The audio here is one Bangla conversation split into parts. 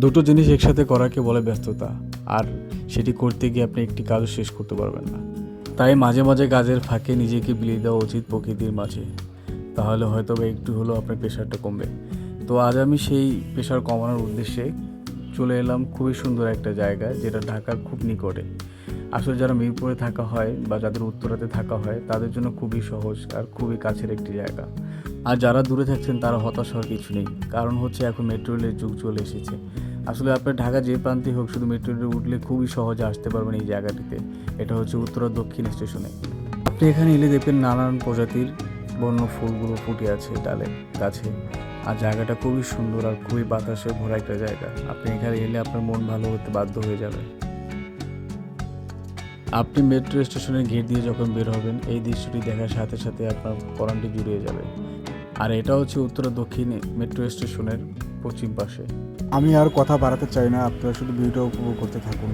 দুটো জিনিস একসাথে করাকে বলে ব্যস্ততা, আর সেটি করতে গিয়ে আপনি একটি কাজও শেষ করতে পারবেন না। তাই মাঝে মাঝে কাজের ফাঁকে নিজেকে বিলিয়ে দেওয়া উচিত প্রকৃতির মাঝে। তাহলে হয়তো একটু হলেও আপনার প্রেশারটা কমবে। তো আজ আমি সেই প্রেশার কমানোর উদ্দেশ্যে চলে এলাম খুবই সুন্দর একটা জায়গা, যেটা ঢাকার খুব নিকটে। আসলে যারা মিরপুরে থাকা হয় বা যাদের উত্তরাতে থাকা হয়, তাদের জন্য খুবই সহজ আর খুবই কাছের একটি জায়গা। আর যারা দূরে থাকছেন, তারা হতাশ হওয়ার কিছু নেই। কারণ হচ্ছে এখন মেট্রো রেলের যুগ চলে এসেছে। আসলে আপনার ঢাকা যে প্রান্তে হোক, শুধু মেট্রো উঠলে খুবই সহজে আসতে পারবেন এই জায়গাটিতে। এটা হচ্ছে উত্তরা দক্ষিণ স্টেশনে আপনি এখানে এলে দেখবেন নানান প্রজাতির বন্য ফুলগুলো ফুটে আছে ডালে, গাছে। আর জায়গাটা খুবই সুন্দর আর খুবই বাতাসে ভরা একটা জায়গা। আপনি এখানে এলে আপনার মন ভালো হতে বাধ্য হয়ে যাবে। আপনি মেট্রো স্টেশনের গেট দিয়ে যখন বের হবেন, এই দৃশ্যটি দেখার সাথে সাথে আপনার পরানটি জুড়িয়ে যাবে। আর এটা হচ্ছে উত্তর দক্ষিণে মেট্রো স্টেশনের পশ্চিম পাশে। আমি আর কথা বাড়াতে চাই না আপনারা শুধু ভিডিওটা উপভোগ করতে থাকুন।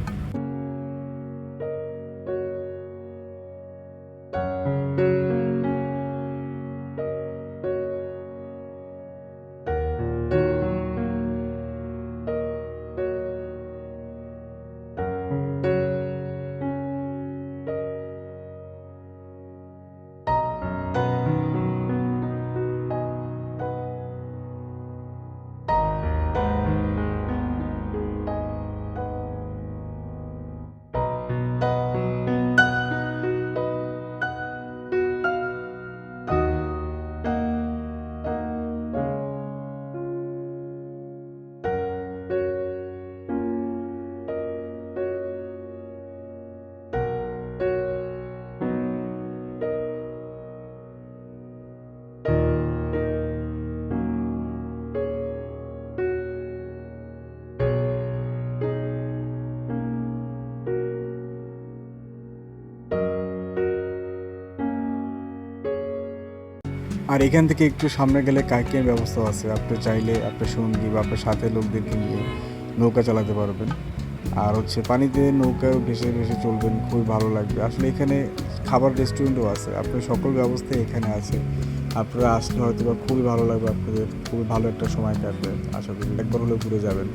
আর এখান থেকে একটু সামনে গেলে কাইকের ব্যবস্থা আছে। আপনি চাইলে আপনার সঙ্গী বা আপনার সাথে লোকদেরকে নিয়ে নৌকা চালাতে পারবেন। আর হচ্ছে পানিতে নৌকা ভেসে ভেসে চলবেন, খুবই ভালো লাগবে। আসলে এখানে খাবার রেস্টুরেন্টও আছে। আপনার সকল ব্যবস্থাই এখানে আছে। আপনারা আসলে হয়তো বা খুবই ভালো লাগবে, আপনাদের খুবই ভালো একটা সময় কাটবে। আশা করি একবার হলে ঘুরে যাবেন।